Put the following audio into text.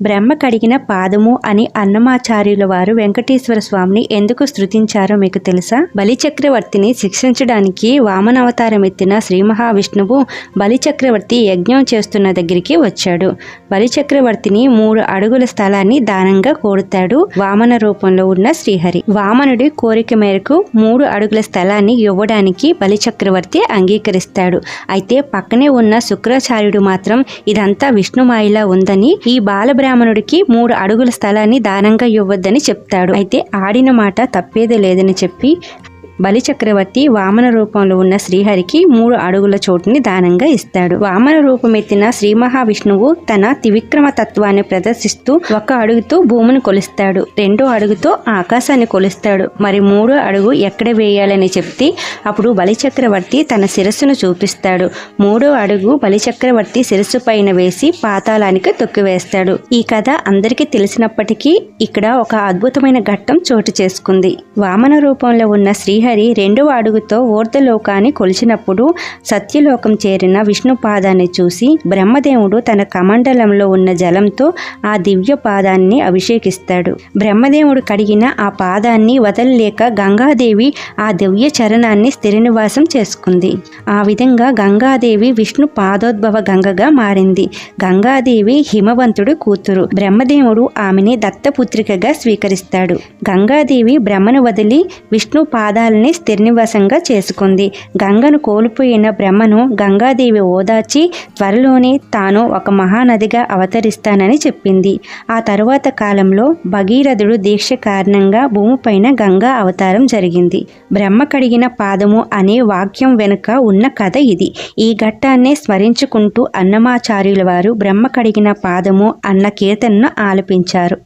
బ్రహ్మ కడిగిన పాదము అని అన్నమాచార్యుల వారు వెంకటేశ్వర స్వామిని ఎందుకు స్థుతించారో మీకు తెలుసా? బలిచక్రవర్తిని శిక్షించడానికి వామనావతారం ఎత్తిన శ్రీ మహావిష్ణువు బలిచక్రవర్తి యజ్ఞం చేస్తున్న దగ్గరికి వచ్చాడు. బలిచక్రవర్తిని మూడు అడుగుల స్థలాన్ని దానంగా కోరుతాడు వామన రూపంలో ఉన్న శ్రీహరి. వామనుడి కోరిక మేరకు మూడు అడుగుల స్థలాన్ని ఇవ్వడానికి బలిచక్రవర్తి అంగీకరిస్తాడు. అయితే పక్కనే ఉన్న శుక్రాచార్యుడు మాత్రం ఇదంతా విష్ణుమాయిలా ఉందని ఈ బాలబ్రాహ్మణుడికి మూడు అడుగుల స్థలాన్ని దానంగా ఇవ్వద్దని చెప్తాడు. అయితే ఆడిన మాట తప్పేదే లేదని చెప్పి బలిచక్రవర్తి వామన రూపంలో ఉన్న శ్రీహరికి మూడు అడుగుల చోటుని దానంగా ఇస్తాడు. వామన రూపం ఎత్తిన శ్రీ మహావిష్ణువు తన త్రివిక్రమ తత్వాన్ని ప్రదర్శిస్తూ ఒక అడుగుతో భూమిని కొలుస్తాడు. రెండో అడుగుతో ఆకాశాన్ని కొలుస్తాడు. మరి మూడో అడుగు ఎక్కడ వేయాలని చెప్తే అప్పుడు బలిచక్రవర్తి తన శిరస్సును చూపిస్తాడు. మూడో అడుగు బలిచక్రవర్తి శిరస్సు పైన వేసి పాతాళానికి తొక్కివేస్తాడు. ఈ కథ అందరికీ తెలిసినప్పటికీ ఇక్కడ ఒక అద్భుతమైన ఘట్టం చోటు చేసుకుంది. వామన రూపంలో ఉన్న శ్రీహరి రెండవ అడుగుతో ఓర్ధలోకాన్ని కొలిచినప్పుడు సత్యలోకం చేరిన విష్ణు పాదాన్ని చూసి బ్రహ్మదేవుడు తన కమండలంలో ఉన్న జలంతో ఆ దివ్య పాదాన్ని అభిషేకిస్తాడు. బ్రహ్మదేవుడు కడిగిన ఆ పాదాన్ని వదలలేక గంగాదేవి ఆ దివ్య చరణాన్ని స్థిరనివాసం చేసుకుంది. ఆ విధంగా గంగాదేవి విష్ణు పాదోద్భవ గంగగా మారింది. గంగాదేవి హిమవంతుడు కూతురు. బ్రహ్మదేవుడు ఆమెని దత్తపుత్రికగా స్వీకరిస్తాడు. గంగాదేవి బ్రహ్మను వదిలి విష్ణు పాదాల స్థిరనివాసంగా చేసుకుంది. గంగను కోల్పోయిన బ్రహ్మను గంగాదేవి ఓదార్చి త్వరలోనే తాను ఒక మహానదిగా అవతరిస్తానని చెప్పింది. ఆ తరువాత కాలంలో భగీరథుడు దీక్ష కారణంగా భూమిపైన గంగా అవతారం జరిగింది. బ్రహ్మ కడిగిన పాదము అనే వాక్యం వెనుక ఉన్న కథ ఇది. ఈ ఘట్టాన్ని స్మరించుకుంటూ అన్నమాచార్యుల వారు బ్రహ్మ కడిగిన పాదము అన్న కీర్తనను ఆలపించారు.